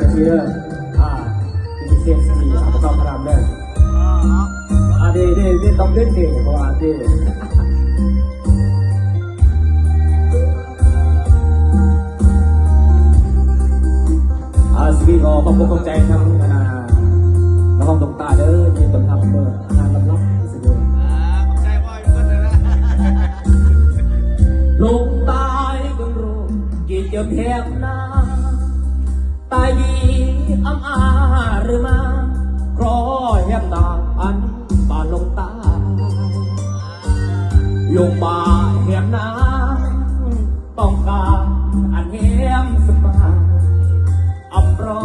การเชื่ออ่ามีเสียงสีอะประกอบพรามเลยอ่าเดเดเดต้องเล่นเดเพราะว่าเดอ่าสกีก็ขอบคุณขอบใจทั้งอ่าน้องตรงตาเด้อที่ต้นทำเบอร์อาหารลับๆสุดยอดลงตายก็รู้กี่จะแคบหน้า ตายดีอำอาหรือมาครอแหมนางอันบานลงตายลงมาแหมนางต้องการอันแหมสบายอับรอ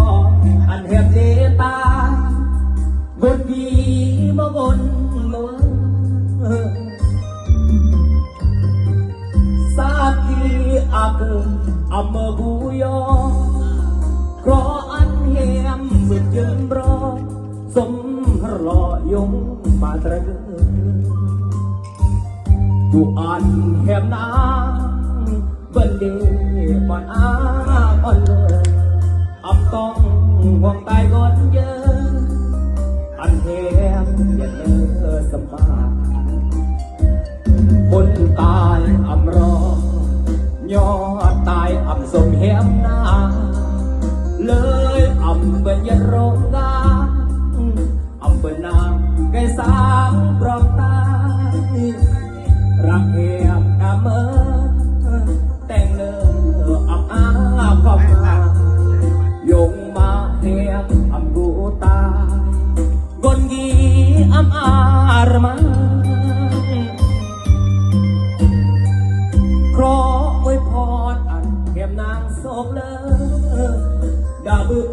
อันแหมเดตาบนดีบ่บนเมือง Saki aku amma buyo Kro an hem bực chân เพราะอันเฮียมบึกเยิมรอ สมหล่อยงมาตระเกินดูอันเฮียมนาเบันเดปอนอาปอนเลยอับต้องห่วงตายก่อนเยอะอันเฮียมอย่าเลิกกับมาคนตายอำรอยอดตายอำสมเฮียม ดาบึก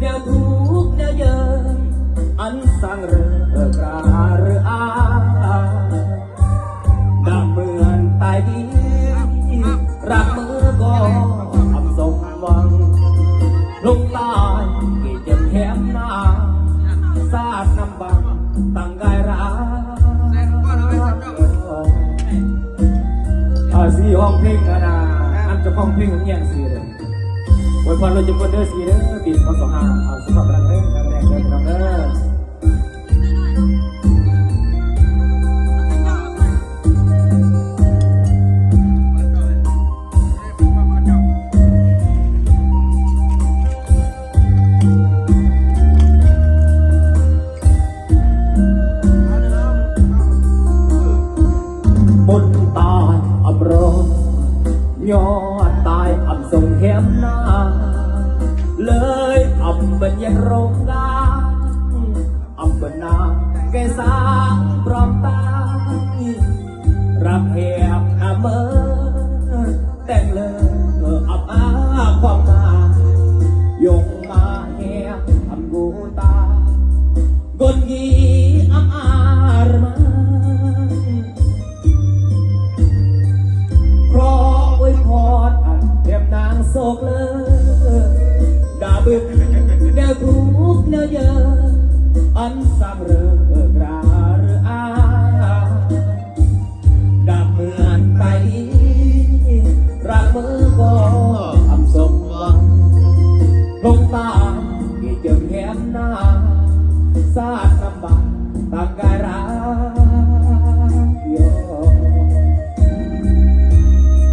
แนวทุกข์แนวเยินอันสังเรือกราหรืออาดาเหมือนตายดีรักมือก็ทำสมหวังลงตายกี่เจ็บแคมหน้าสาดน้ำบังตั้งกายร้าสีห้องเพลงนะนะอันจะห้องเพลงของแย่งสีเลย ไว้พรเราจะพ้นเด้อสีเด้อปีสองสองห้าเอาสุขภาพแรงแรงแรงแรงแรงเด้อ ากนกีอับอารมา เพราะอวยพรอันเทียมนางโศกเลยดาบึกแนวทุกข์แนวเยอะอันสามเรือกราหรืออาดาเหมือนไปรักมือก็ทำสมหวังลงตาที่เจ็บแขนหน้า สาดน้ำบังตางกายรักโย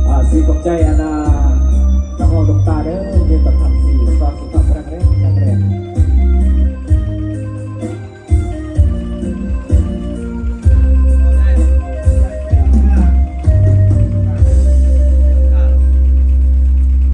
อาสีขอบใจอนา